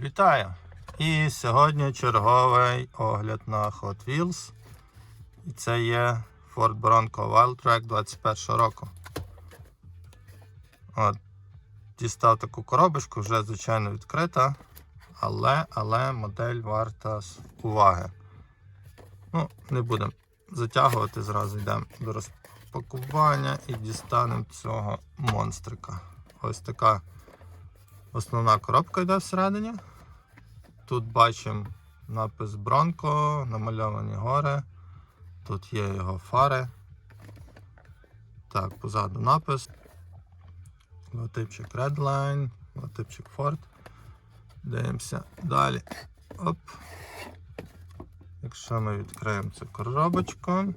Вітаю! І сьогодні черговий огляд на Hot Wheels. І це є Ford Bronco Wildtrak 21 року. От, дістав таку коробочку, вже звичайно відкрита, але, але модель варта уваги. Ну, не будемо затягувати, зразу йдемо до розпакування і дістанемо цього монстрика. Ось така основна коробка йде всередині. Тут бачимо напис Бронко, намальовані гори. Тут є його фари. Так, позаду напис. Логотипчик Redline, логотипчик Ford. Дивимося далі. Оп. Якщо ми відкриємо цю коробочку.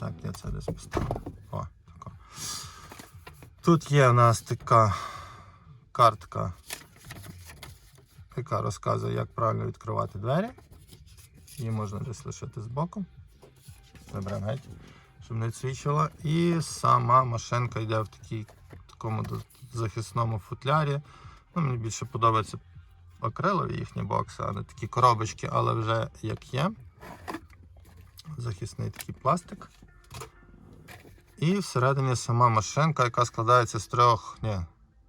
Так, я це десь поставлю. О, тако. Тут є в нас така картка яка розказує, як правильно відкривати двері. Її можна десь лишити збоку. Заберемо геть, щоб не свідчила. І сама машинка йде в такій, такому захисному футлярі. Ну, мені більше подобаються акрилові їхні бокси, а не такі коробочки, але вже як є. Захисний такий пластик. І всередині сама машинка, яка складається з трьох, ні,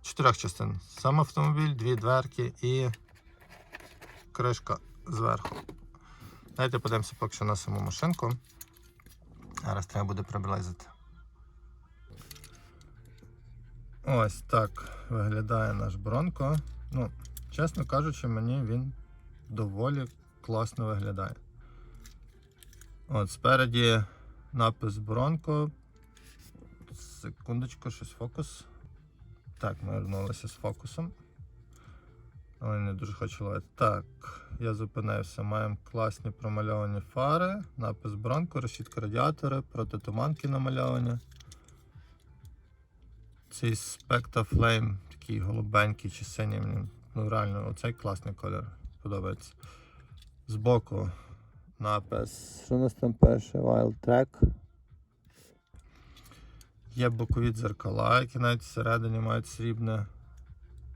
чотирьох частин. Сам автомобіль, дві дверки і кришка зверху. Давайте подивимося поки що на саму машинку. Зараз треба буде приблизити. Ось так виглядає наш Бронко. Ну, чесно кажучи, мені він доволі класно виглядає. От спереді напис Бронко. Секундочку, щось фокус. Так, ми вернулися з фокусом. Але не дуже хочу ловити. Так, я зупинився. Маємо класні промальовані фари, напис Бронко, решітка радіатори, протитуманки намальовані. Цей Specta Flame, такий голубенький чи синій. Ну реально, оцей класний колір подобається. Збоку напис. Що у нас там перше? Wild Track. Є бокові дзеркала, які навіть всередині мають срібне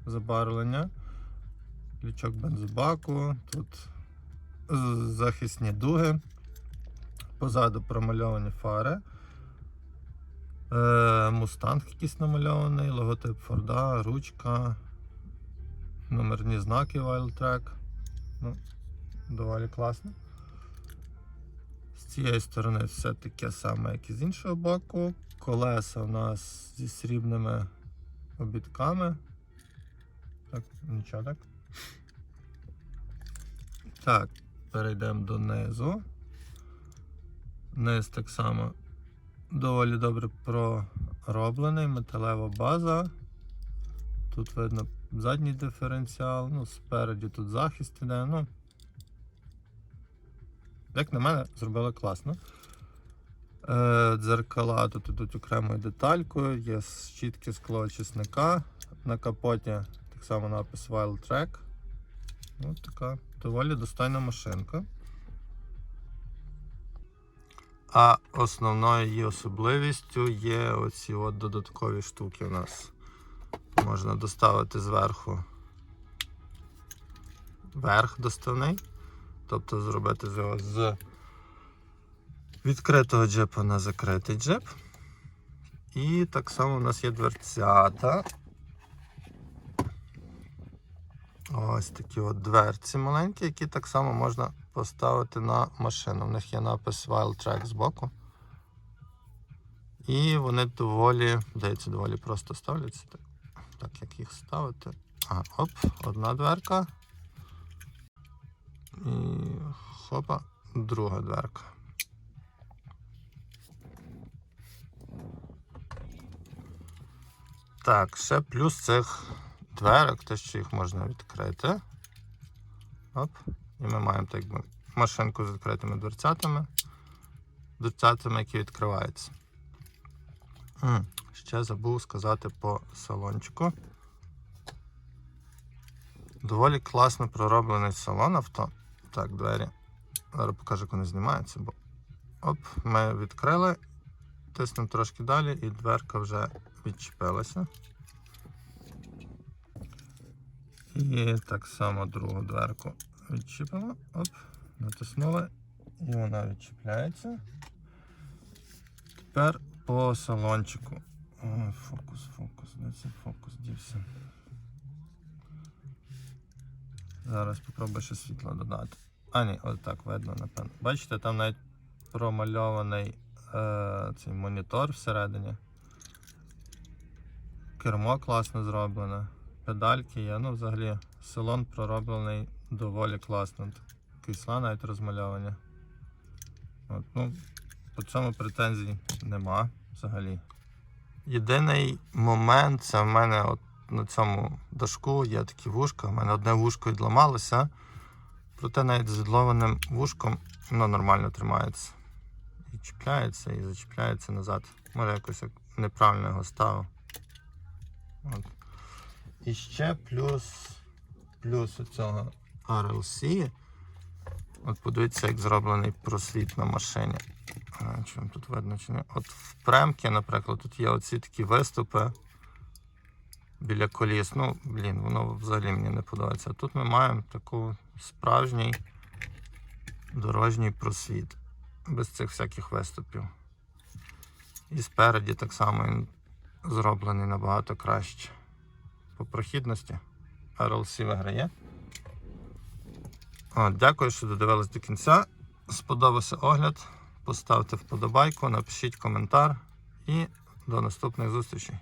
забарвлення. Лючок бензобаку, тут захисні дуги, позаду промальовані фари. Е, Мустанг якийсь намальований, логотип Форда, ручка, номерні знаки Wildtrak. Ну, доволі класно. З цієї сторони все таке саме, як і з іншого боку. Колеса у нас зі срібними обідками. Так, нічого так. Так, перейдемо до низу. Низ так само доволі добре пророблений, металева база. Тут видно задній диференціал, ну, спереді тут захист іде. Ну, як на мене, зробили класно. Е, Дзеркала тут ідуть окремою деталькою, є щітки склоочисника. На капоті так само напис Wild Track. Ось така доволі достойна машинка. А основною її особливістю є оці от додаткові штуки у нас. Можна доставити зверху верх доставний. Тобто зробити з його з відкритого джипа на закритий джип. І так само у нас є дверцята. Ось такі от дверці маленькі, які так само можна поставити на машину. В них є напис Wild Track збоку. І вони доволі, здається, доволі просто ставляться. Так, як їх ставити. Ага, оп, одна дверка. І хопа, друга дверка. Так, ще плюс цих дверок, те, що їх можна відкрити. Оп. І ми маємо так машинку з відкритими дверцятами. Дверцятами, які відкриваються. М, Ще забув сказати по салончику. Доволі класно пророблений салон авто. Так, двері. Зараз покажу, як вони знімаються, бо. Оп, ми відкрили, тиснемо трошки далі і дверка вже відчепилася. І так само другу дверку відчіпимо. Оп, натиснули. І вона відчіпляється. Тепер по салончику. Ой, фокус, фокус, де це фокус дівся. Зараз спробую ще світло додати. А, ні, от так видно, напевно. Бачите, там навіть промальований е, цей монітор всередині. Кермо класно зроблене. Педальки є. Ну, взагалі, салон пророблений доволі класно. Крісла навіть розмальовані. От, ну, по цьому претензій нема взагалі. Єдиний момент це в мене от на цьому дашку є такі вушка. У мене одне вушко відламалося. Проте навіть з відлованим вушком воно нормально тримається. І чіпляється, і зачіпляється назад. Може якось як неправильно його ставив. От. І ще плюс, плюс цього RLC. От подивіться, як зроблений просвіт на машині. Чи вам тут видно чи ні? От в премки, наприклад, тут є оці такі виступи біля коліс. Ну, блін, воно взагалі мені не подобається. Тут ми маємо таку справжній дорожній просвіт. Без цих всяких виступів. І спереді так само він зроблений набагато краще. По прохідності RLC виграє. От, дякую, що додивились до кінця. Сподобався огляд. Поставте вподобайку, напишіть коментар і до наступних зустрічей.